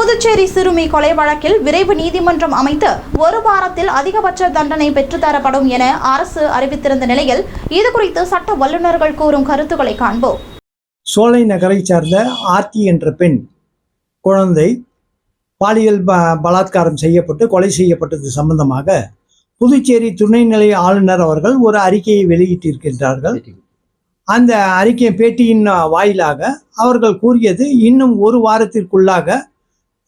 புதுச்சேரி சிறுமி கொலை வழக்கில் விரைவு நீதிமன்றம் அமைத்து ஒரு வாரத்தில் அதிகபட்ச தண்டனை பெற்றுத்தரப்படும் என அரசு அறிவித்திருந்த நிலையில் இதுகுறித்து சட்ட வல்லுநர்கள் கூறும் கருத்துக்களை காண்போம். சோலை நகரைச் சார்ந்த ஆர்த்தி என்ற பெண் குழந்தை பாலியல் ப பலாத்காரம் செய்யப்பட்டு கொலை செய்யப்பட்டது சம்பந்தமாக புதுச்சேரி துணைநிலை ஆளுநர் அவர்கள் ஒரு அறிக்கையை வெளியிட்டிருக்கின்றார்கள். அந்த அறிக்கை பேட்டியின் வாயிலாக அவர்கள் கூறியது இன்னும் ஒரு வாரத்திற்குள்ளாக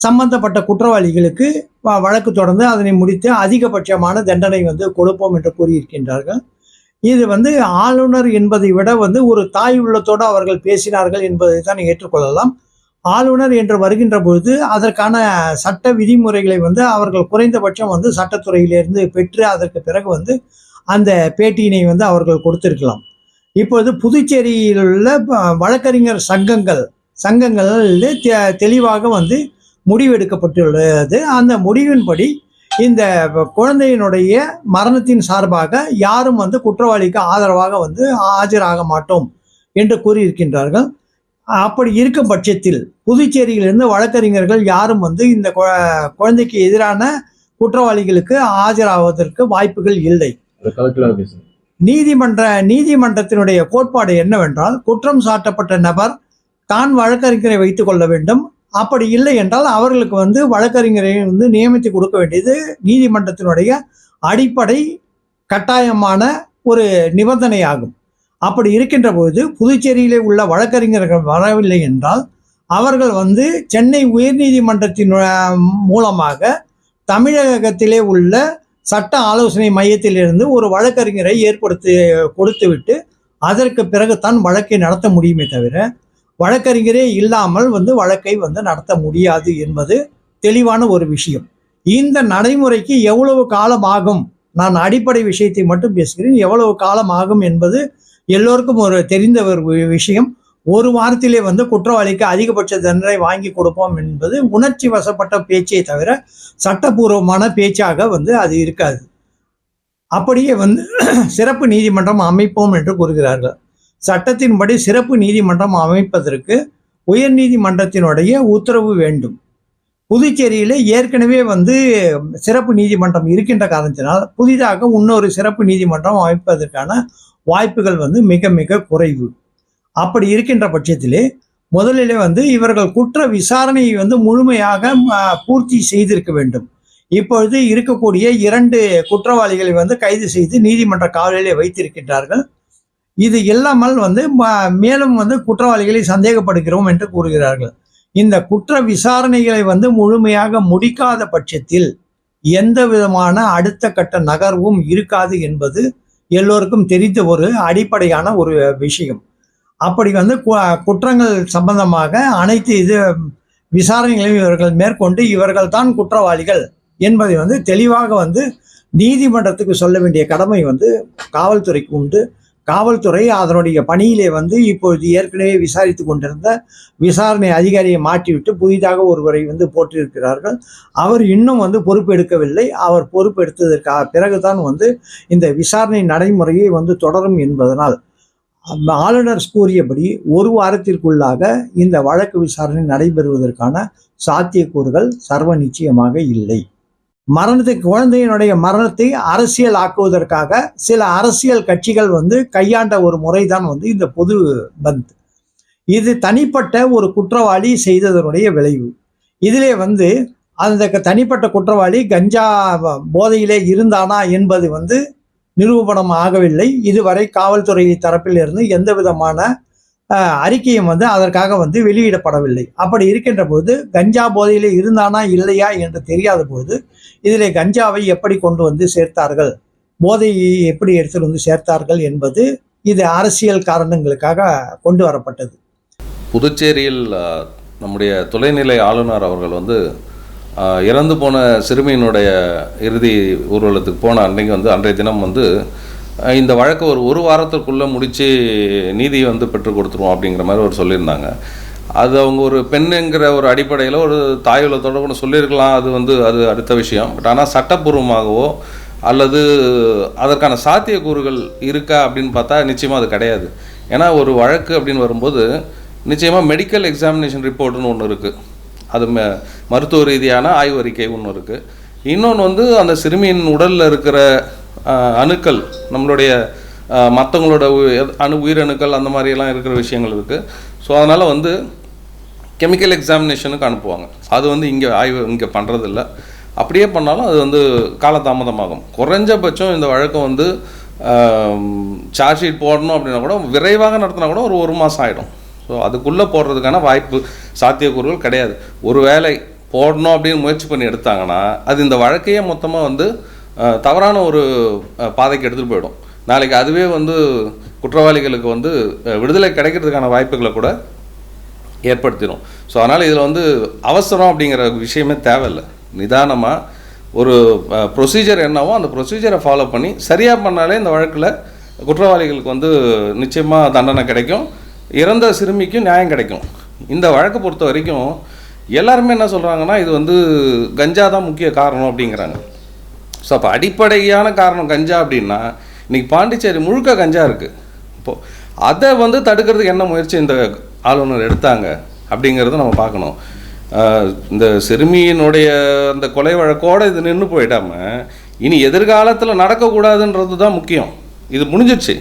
சம்பந்தப்பட்ட குற்றவாளிகளுக்கு வ- வழக்கு தொடர்ந்து அதனை முடித்து அதிகபட்சமான தண்டனை வந்து கொடுப்போம் என்று கூறியிருக்கின்றார்கள். இது வந்து ஆளுநர் என்பதை விட வந்து ஒரு தாய் உள்ளத்தோடு அவர்கள் பேசினார்கள் என்பதை தான் ஏற்றுக்கொள்ளலாம். ஆளுநர் என்று வருகின்ற பொழுது அதற்கான சட்ட விதிமுறைகளை வந்து அவர்கள் குறைந்தபட்சம் வந்து சட்டத்துறையிலிருந்து பெற்று அதற்கு பிறகு வந்து அந்த பேட்டியினை வந்து அவர்கள் கொடுத்திருக்கலாம். இப்பொழுது புதுச்சேரியில் உள்ள வழக்கறிஞர் சங்கங்கள் சங்கங்களில் தெ- தெளிவாக வந்து முடிவெடுக்கப்பட்டுள்ளது. அந்த முடிவின்படி இந்த குழந்தையினுடைய மரணத்தின் சார்பாக யாரும் வந்து குற்றவாளிக்கு ஆதரவாக வந்து ஆஜராக மாட்டோம் என்று கூறியிருக்கின்றார்கள். அப்படி இருக்கும் பட்சத்தில் புதுச்சேரியிலிருந்து வழக்கறிஞர்கள் யாரும் வந்து இந்த குழ- குழந்தைக்கு எதிரான குற்றவாளிகளுக்கு ஆஜராவதற்கு வாய்ப்புகள் இல்லை. நீதிமன்ற நீதிமன்றத்தினுடைய கோட்பாடு என்னவென்றால் குற்றம் சாட்டப்பட்ட நபர் தான் வழக்கறிஞரை வைத்துக் கொள்ள வேண்டும். அப்படி இல்லை என்றால் அவர்களுக்கு வந்து வழக்கறிஞரை வந்து நியமித்து கொடுக்க வேண்டியது நீதிமன்றத்தினுடைய அடிப்படை கட்டாயமான ஒரு நிபந்தனையாகும். அப்படி இருக்கின்ற பொழுது புதுச்சேரியிலே உள்ள வழக்கறிஞர்கள் வரவில்லை என்றால் அவர்கள் வந்து சென்னை உயர்நீதிமன்றத்தின் மூலமாக தமிழகத்திலே உள்ள சட்ட ஆலோசனை மையத்திலிருந்து ஒரு வழக்கறிஞரை ஏற்படுத்தி கொடுத்துவிட்டு அதற்கு பிறகுதான் வழக்கை நடத்த முடியுமே தவிர வழக்கறிஞரே இல்லாமல் வந்து வழக்கை வந்து நடத்த முடியாது என்பது தெளிவான ஒரு விஷயம். இந்த நடைமுறைக்கு எவ்வளவு காலம் ஆகும்? நான் அடிப்படை விஷயத்தை மட்டும் பேசுகிறேன். எவ்வளவு காலம் ஆகும் என்பது எல்லோருக்கும் ஒரு தெரிந்த ஒரு விஷயம். ஒரு வாரத்திலே வந்து குற்றவாளிக்கு அதிகபட்ச தண்டனை வாங்கி கொடுப்போம் என்பது உணர்ச்சி வசப்பட்ட பேச்சை தவிர சட்டபூர்வமான பேச்சாக வந்து அது இருக்காது. அப்படியே வந்து சிறப்பு நீதிமன்றம் அமைப்போம் என்று கூறுகிறார்கள். சட்டத்தின்படி சிறப்பு நீதிமன்றம் அமைப்பதற்கு உயர் நீதிமன்றத்தினுடைய உத்தரவு வேண்டும். புதுச்சேரியில் ஏற்கனவே வந்து சிறப்பு நீதிமன்றம் இருக்கின்ற காரணத்தினால் புதிதாக இன்னொரு சிறப்பு நீதிமன்றம் அமைப்பதற்கான வாய்ப்புகள் வந்து மிக மிக குறைவு. அப்படி இருக்கின்ற பட்சத்திலே முதலிலே வந்து இவர்கள் குற்ற விசாரணையை வந்து முழுமையாக பூர்த்தி செய்திருக்க வேண்டும். இப்பொழுது இருக்கக்கூடிய இரண்டு குற்றவாளிகளை வந்து கைது செய்து நீதிமன்ற காவலிலே வைத்திருக்கின்றார்கள். இது இல்லாமல் வந்து ம- மேலும் வந்து குற்றவாளிகளை சந்தேகப்படுகிறோம் என்று கூறுகிறார்கள். இந்த குற்ற விசாரணைகளை வந்து முழுமையாக முடிக்காத பட்சத்தில் எந்த விதமான அடுத்த கட்ட நகர்வும் இருக்காது என்பது எல்லோருக்கும் தெரிந்த ஒரு அடிப்படையான ஒரு விஷயம். அப்படி வந்து கு- குற்றங்கள் சம்பந்தமாக அனைத்து இது விசாரணைகளையும் இவர்கள் மேற்கொண்டு இவர்கள் தான் குற்றவாளிகள் என்பதை வந்து தெளிவாக வந்து நீதிமன்றத்துக்கு சொல்ல வேண்டிய கடமை வந்து காவல்துறைக்கு உண்டு. காவல்துறை அதனுடைய பணியிலே வந்து இப்பொழுது ஏற்கனவே விசாரித்து கொண்டிருந்த விசாரணை அதிகாரியை மாற்றிவிட்டு புதிதாக ஒருவரை வந்து போட்டிருக்கிறார்கள் அவர் இன்னும் வந்து பொறுப்பெடுக்கவில்லை அவர் பொறுப்பெடுத்ததற்கு பிறகுதான் வந்து இந்த விசாரணை நடைமுறையை வந்து தொடரும் என்பதனால். அந்த ஆளுநர் கூறியபடி ஒரு வாரத்திற்குள்ளாக இந்த வழக்கு விசாரணை நடைபெறுவதற்கான சாத்தியக்கூறுகள் சர்வ நிச்சயமாக இல்லை. மரணத்துக்கு குழந்தையினுடைய மரணத்தை அரசியல் ஆக்குவதற்காக சில அரசியல் கட்சிகள் வந்து கையாண்ட ஒரு முறைதான் வந்து இந்த பொது பந்த். இது தனிப்பட்ட ஒரு குற்றவாளி செய்ததனுடைய விளைவு. இதிலே வந்து அந்த க- தனிப்பட்ட குற்றவாளி கஞ்சா போதையிலே இருந்தானா என்பது வந்து நிரூபணம் ஆகவில்லை. இதுவரை காவல்துறை தரப்பில் இருந்து எந்த விதமான அறிக்கையும் வந்து அதற்காக வந்து வெளியிடப்படவில்லை. அப்படி இருக்கின்ற போது கஞ்சா போதையிலே இருந்தானா இல்லையா என்று தெரியாத போது இதிலே கஞ்சாவை எப்படி கொண்டு வந்து சேர்த்தார்கள்? போதையை எப்படி எடுத்துட்டு வந்து சேர்த்தார்கள் என்பது இது அரசியல் காரணங்களுக்காக கொண்டு வரப்பட்டது. புதுச்சேரியில் நம்முடைய துணைநிலை ஆளுநர் அவர்கள் வந்து இறந்து போன சிறுமியினுடைய இறுதி ஊர்வலத்துக்கு போன அன்னைக்கு வந்து அன்றைய தினம் வந்து இந்த வழக்கு ஒரு ஒரு வாரத்திற்குள்ளே முடித்து நீதி வந்து பெற்றுக் கொடுத்துருவோம் அப்படிங்கிற மாதிரி ஒரு சொல்லியிருந்தாங்க. அது அவங்க ஒரு பெண்ணுங்கிற ஒரு அடிப்படையில் ஒரு தாயுலத்தோட கூட சொல்லியிருக்கலாம். அது வந்து அது அடுத்த விஷயம். பட் ஆனால் சட்டப்பூர்வமாகவோ அல்லது அதற்கான சாத்தியக்கூறுகள் இருக்கா அப்படின்னு பார்த்தா நிச்சயமாக அது கிடையாது. ஏன்னா ஒரு வழக்கு அப்படின்னு வரும்போது நிச்சயமாக மெடிக்கல் எக்ஸாமினேஷன் ரிப்போர்ட்னு ஒன்று இருக்குது அது மருத்துவ ரீதியான ஆய்வறிக்கை ஒன்று இருக்குது இன்னொன்று வந்து அந்த சிறுமியின் உடலில் இருக்கிற அணுக்கள் நம்மளுடைய மற்றவங்களோட அணு உயிரணுக்கள் அந்த மாதிரியெல்லாம் இருக்கிற விஷயங்கள் இருக்குது ஸோ அதனால் வந்து கெமிக்கல் எக்ஸாமினேஷனுக்கு அனுப்புவாங்க. அது வந்து இங்கே ஆய்வு இங்கே பண்ணுறதில்ல அப்படியே பண்ணாலும் அது வந்து காலதாமதமாகும். குறைஞ்சபட்சம் இந்த வழக்கம் வந்து சார்ஜ் ஷீட் போடணும் அப்படின்னா கூட விரைவாக நடத்தினா கூட ஒரு ஒரு மாதம் ஆகிடும் ஸோ அதுக்குள்ளே போடுறதுக்கான வாய்ப்பு சாத்தியக்கூறுகள் கிடையாது. ஒரு வேலை போடணும் அப்படின்னு முயற்சி பண்ணி எடுத்தாங்கன்னா அது இந்த வழக்கையே மொத்தமாக வந்து தவறான ஒரு பாதைக்கு எடுத்துகிட்டு போயிடும். நாளைக்கு அதுவே வந்து குற்றவாளிகளுக்கு வந்து விடுதலை கிடைக்கிறதுக்கான வாய்ப்புகளை கூட ஏற்படுத்திடும். ஸோ அதனால் இதில் வந்து அவசரம் அப்படிங்கிற விஷயமே தேவையில்லை. நிதானமாக ஒரு ப்ரொசீஜர் என்னவோ அந்த ப்ரொசீஜரை ஃபாலோ பண்ணி சரியாக பண்ணாலே இந்த வழக்கில் குற்றவாளிகளுக்கு வந்து நிச்சயமாக தண்டனை கிடைக்கும். இறந்த சிறுமிக்கும் நியாயம் கிடைக்கும். இந்த வழக்கை பொறுத்த வரைக்கும் எல்லாருமே என்ன சொல்கிறாங்கன்னா இது வந்து கஞ்சா தான் முக்கிய காரணம் அப்படிங்கிறாங்க. ஸோ அப்போ அடிப்படையான காரணம் கஞ்சா அப்படின்னா இன்னைக்கு பாண்டிச்சேரி முழுக்க கஞ்சா இருக்குது இப்போது அதை வந்து தடுக்கிறதுக்கு என்ன முயற்சி இந்த ஆளுநர் எடுத்தாங்க அப்படிங்கிறத நம்ம பார்க்கணும். இந்த சிறுமியினுடைய அந்த கொலை வழக்கோடு இது நின்று போயிடாம இனி எதிர்காலத்தில் நடக்கக்கூடாதுன்றது தான் முக்கியம். இது முடிஞ்சிடுச்சு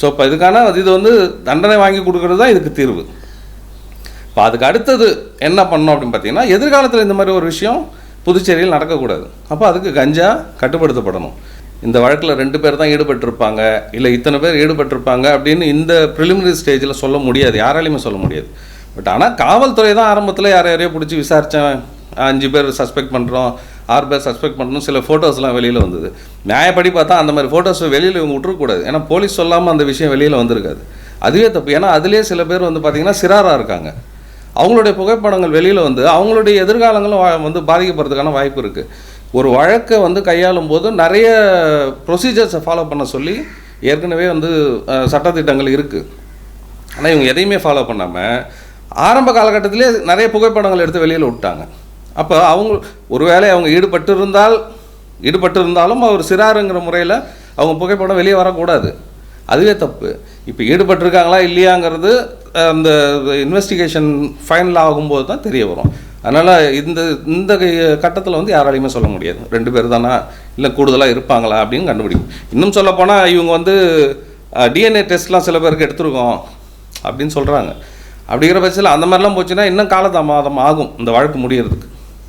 ஸோ இப்போ இதுக்கான இது வந்து தண்டனை வாங்கி கொடுக்கறது தான் இதுக்கு தீர்வு. இப்போ அதுக்கு அடுத்தது என்ன பண்ணோம் அப்படின்னு பார்த்தீங்கன்னா எதிர்காலத்தில் இந்த மாதிரி ஒரு விஷயம் புதுச்சேரியில் நடக்கக்கூடாது. அப்போ அதுக்கு கஞ்சா கட்டுப்படுத்தப்படணும். இந்த வழக்கில் ரெண்டு பேர் தான் ஈடுபட்டிருப்பாங்க. இல்லை இத்தனை பேர் ஈடுபட்டிருப்பாங்க அப்படின்னு இந்த ப்ரிலிமினரி ஸ்டேஜில் சொல்ல முடியாது. யாராலையுமே சொல்ல முடியாது. பட் ஆனால் காவல்துறை தான் ஆரம்பத்தில் யார் யாரையோ பிடிச்சி விசாரித்தேன் அஞ்சு பேர் சஸ்பெக்ட் பண்ணுறோம் ஆறு பேர் சஸ்பெக்ட் பண்ணணும் சில ஃபோட்டோஸ்லாம் வெளியில் வந்தது. நியாயப்படி பார்த்தா அந்த மாதிரி ஃபோட்டோஸ் வெளியில் இவங்க விட்டுறக்கூடாது. ஏன்னா போலீஸ் சொல்லாமல் அந்த விஷயம் வெளியில் வந்திருக்காது. அதுவே தப்பு. ஏன்னா அதுலேயே சில பேர் வந்து பார்த்திங்கன்னா சிறாராக இருக்காங்க. அவங்களுடைய புகைப்படங்கள் வெளியில் வந்து அவங்களுடைய எதிர்காலங்களும் வந்து பாதிக்கப்படுறதுக்கான வாய்ப்பு இருக்குது ஒரு வழக்கை வந்து கையாளும் போது நிறைய ப்ரொசீஜர்ஸை ஃபாலோ பண்ண சொல்லி ஏற்கனவே வந்து சட்டத்திட்டங்கள் இருக்குது ஆனால் இவங்க எதையுமே ஃபாலோ பண்ணாமல் ஆரம்ப காலகட்டத்திலே நிறைய புகைப்படங்கள் எடுத்து வெளியில் விட்டாங்க. அப்போ அவங்க ஒருவேளை அவங்க ஈடுபட்டு இருந்தால் ஈடுபட்டு இருந்தாலும் அவர் சிறாருங்கிற முறையில் அவங்க புகைப்படம் வெளியே வரக்கூடாது. அதுவே தப்பு. இப்போ ஈடுபட்டிருக்காங்களா இல்லையாங்கிறது அந்த இன்வெஸ்டிகேஷன் ஃபைனல் ஆகும்போது தான் தெரிய வரும். அதனால் இந்த இந்த கட்டத்தில் வந்து யாராலையுமே சொல்ல முடியாது. ரெண்டு பேர் தானா? இல்லை கூடுதலாக இருப்பாங்களா அப்படின்னு கண்டுபிடிக்கும். இன்னும் சொல்லப்போனால் இவங்க வந்து டிஎன்ஏ டெஸ்ட்லாம் சில பேருக்கு எடுத்திருக்கோம் அப்படின்னு சொல்கிறாங்க அப்படிங்கிற பட்சத்தில் அந்த மாதிரிலாம் போச்சுன்னா இன்னும் காலதாமதம் ஆகும். இந்த வழக்கு முடியறதுக்கு.